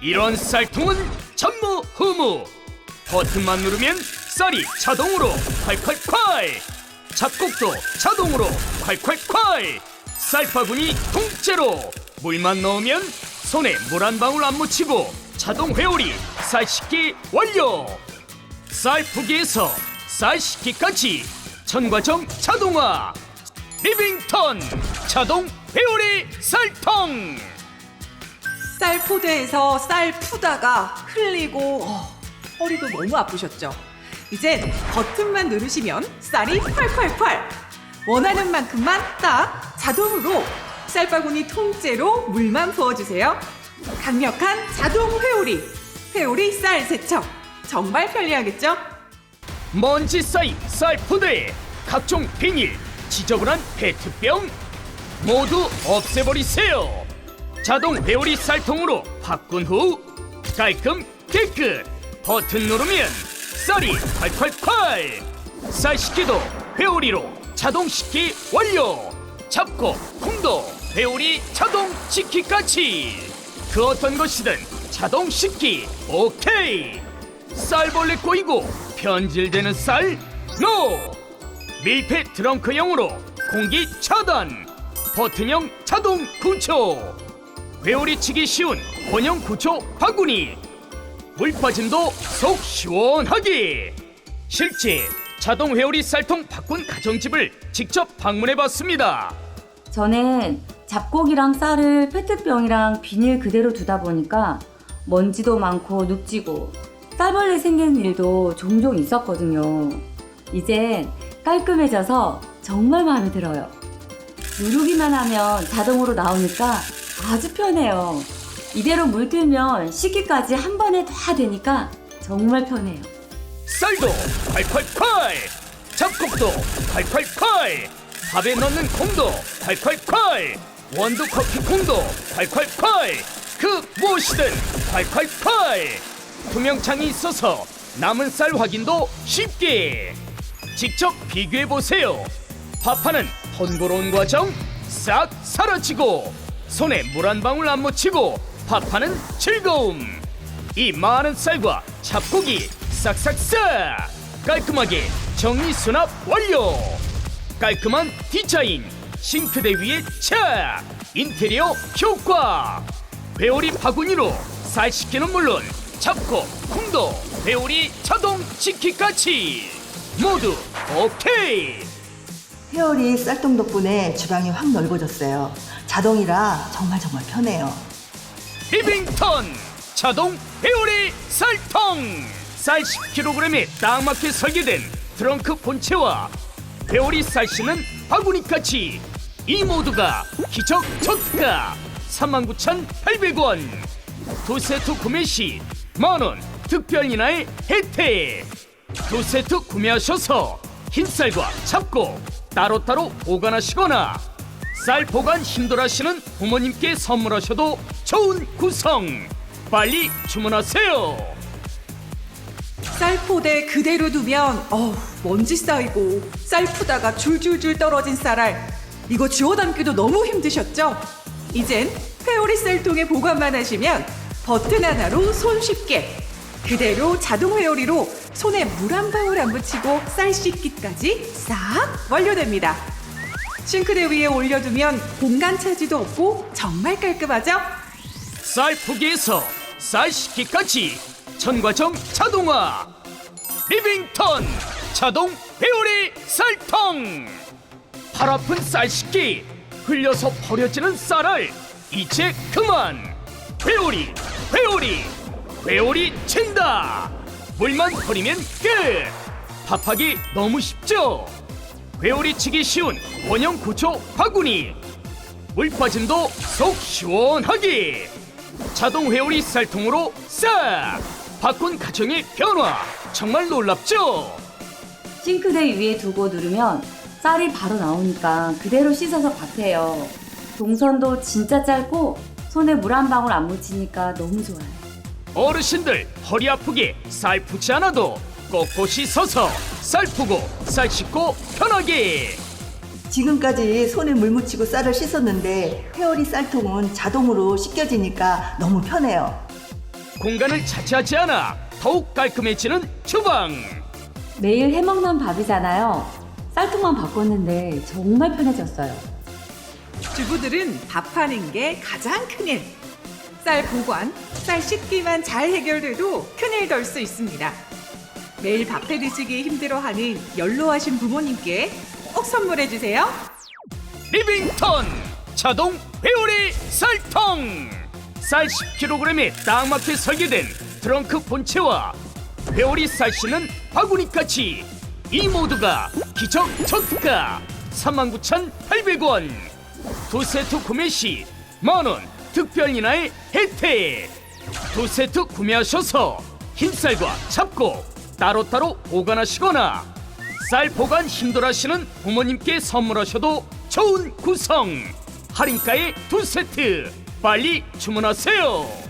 이런 쌀통은 전무후무. 버튼만 누르면 쌀이 자동으로 콸콸콸. 잡곡도 자동으로 콸콸콸. 쌀바구니 통째로. 물만 넣으면 손에 물 한 방울 안 묻히고 자동 회오리 쌀 씻기 완료. 쌀 푸기에서 쌀 씻기까지 전과정 자동화. 리빙턴 자동 회오리 쌀통 쌀 포대에서 쌀 푸다가 흘리고 어, 허리도 너무 아프셨죠? 이젠 버튼만 누르시면 쌀이 콸콸콸 원하는 만큼만 딱 자동으로 쌀바구니 통째로 물만 부어주세요 강력한 자동 회오리 회오리 쌀 세척 정말 편리하겠죠? 먼지 쌓인 쌀푸대 각종 비닐 지저분한 페트병 모두 없애버리세요 자동 회오리 쌀통으로 바꾼 후 깔끔 깨끗 버튼 누르면 쌀이 콸콸콸 쌀 식기도 회오리로 자동 식기 완료. 잡고 콩도 회오리 자동 식기까지. 그 어떤 것이든 자동 식기 오케이. 쌀벌레 꼬이고 변질되는 쌀 노! 밀폐 트렁크형으로 공기 차단 버튼형 자동 구조 회오리치기 쉬운 원형 구조 바구니 물 빠짐도 속 시원하게 실제 자동 회오리 쌀통 바꾼 가정집을 직접 방문해 봤습니다 저는 잡곡이랑 쌀을 페트병이랑 비닐 그대로 두다 보니까 먼지도 많고 눅지고 쌀벌레 생기는 일도 종종 있었거든요. 이젠 깔끔해져서 정말 마음에 들어요. 누르기만 하면 자동으로 나오니까 아주 편해요. 이대로 물 틀면 씻기까지 한 번에 다 되니까 정말 편해요. 쌀도 콸콸콸 잡곡도 콸콸콸 밥에 넣는 콩도 콸콸콸 원두 커피 콩도 콸콸콸 그 무엇이든 콸콸콸 투명창이 있어서 남은 쌀 확인도 쉽게 직접 비교해 보세요 밥하는 번거로운 과정 싹 사라지고 손에 물 한 방울 안 묻히고 밥하는 즐거움. 이 많은 쌀과 잡곡이 싹싹싹 깔끔하게 정리 수납 완료. 깔끔한 디자인 싱크대 위에 착 인테리어 효과. 회오리 바구니로 쌀 씻기는 물론 잡곡 콩도 회오리 자동 식기까지. 모두 오케이. 회오리 쌀통 덕분에 주방이 확 넓어졌어요. 자동이라 정말 정말 편해요. 리빙턴 자동 회오리 쌀통. 쌀 10kg에 딱 맞게 설계된 트렁크 본체와 회오리 쌀 씻는 바구니까지 이 모두가 기적 저가 39,800원. 두 세트 구매 시 만원 특별 인하의 혜택. 두 세트 구매하셔서 흰쌀과 잡곡 따로따로 보관하시거나 쌀 보관 힘들어하시는 부모님께 선물하셔도 좋은 구성 빨리 주문하세요 쌀 포대 그대로 두면 어우 먼지 쌓이고 쌀 푸다가 줄줄줄 떨어진 쌀알 이거 주워 담기도 너무 힘드셨죠? 이젠 회오리 쌀통에 보관만 하시면 버튼 하나로 손쉽게 그대로 자동 회오리로 손에 물 한 방울 안 묻히고 쌀 씻기까지 싹 완료됩니다. 싱크대 위에 올려두면 공간 차지도 없고 정말 깔끔하죠? 쌀 푸기에서 쌀 씻기까지. 전과정 자동화. 리빙턴 자동 회오리 쌀통. 팔 아픈 쌀 씻기 흘려서 버려지는 쌀알. 이제 그만. 회오리 회오리 회오리 챈다. 물만 버리면 끝. 밥하기 너무 쉽죠 회오리 치기 쉬운 원형 구조 바구니 물 빠짐도 속 시원하게 자동 회오리 쌀통으로 싹 바꾼 가정의 변화 정말 놀랍죠? 싱크대 위에 두고 누르면 쌀이 바로 나오니까 그대로 씻어서 밥해요. 동선도 진짜 짧고 손에 물 한 방울 안 묻히니까 너무 좋아요. 어르신들 허리 아프게 쌀 푸지 않아도 꼿꼿이 서서 쌀 푸고 쌀 씻고 편하게 지금까지 손에 물 묻히고 쌀을 씻었는데 회오리 쌀통은 자동으로 씻겨지니까 너무 편해요. 공간을 차지하지 않아 더욱 깔끔해지는 주방. 매일 해먹는 밥이잖아요. 쌀통만 바꿨는데 정말 편해졌어요. 주부들은 밥하는 게 가장 큰일. 쌀 보관, 쌀 씻기만 잘 해결돼도 큰일 덜 수 있습니다. 매일 밥해 드시기 힘들어하는 연로하신 부모님께 꼭 선물해 주세요. 리빙턴 자동 회오리 쌀통. 쌀 10kg에 딱 맞게 설계된 트렁크 본체와 회오리 쌀 씻는 바구니까지 이 모두가 기적 저가 39,800원. 두 세트 구매 시 만원 특별 인하의 혜택. 두 세트 구매하셔서 흰쌀과 잡곡 따로따로 보관하시거나 쌀 보관 힘들어하시는 부모님께 선물하셔도 좋은 구성 할인가에 두 세트 빨리 주문하세요.